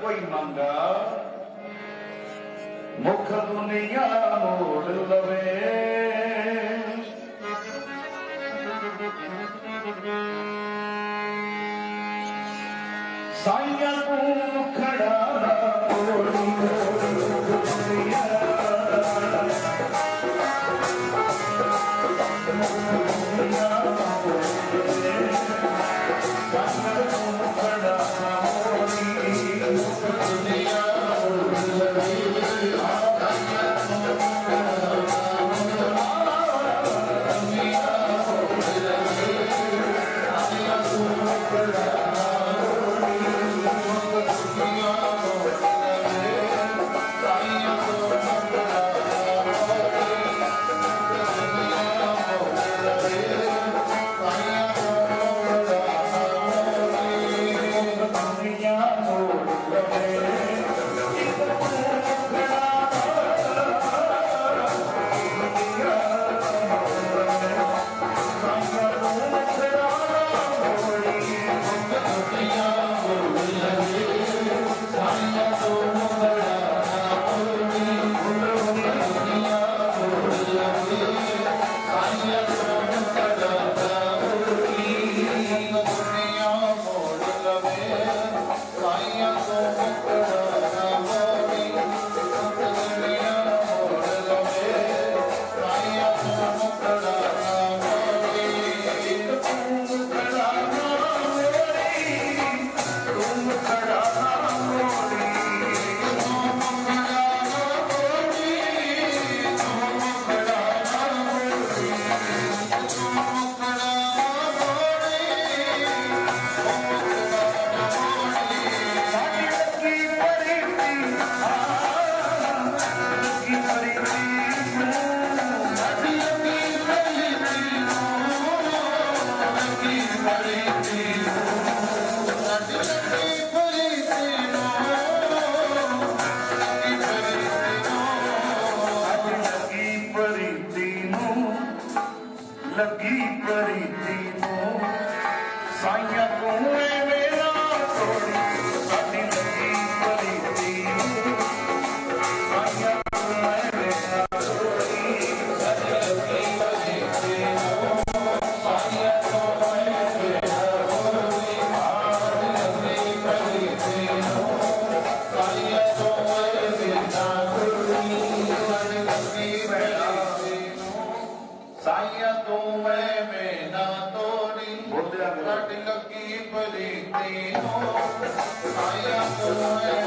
ਕੋਈ ਮੰਗਾ। ਮੁਖ ਦੁਨੀਆ ਮੋੜ ਲਵੇ। ਸਾਈਆਂ ਤੂੰ ਮੁਖ Mm. ਹੋਵੇ ਮੇਨਾ ਤੋੜੀ ਬੋਲਿਆ ਲੱਗੀ ਪ੍ਰੀਤੀ ਨੂੰ ਆਇਆ ਕੋਏ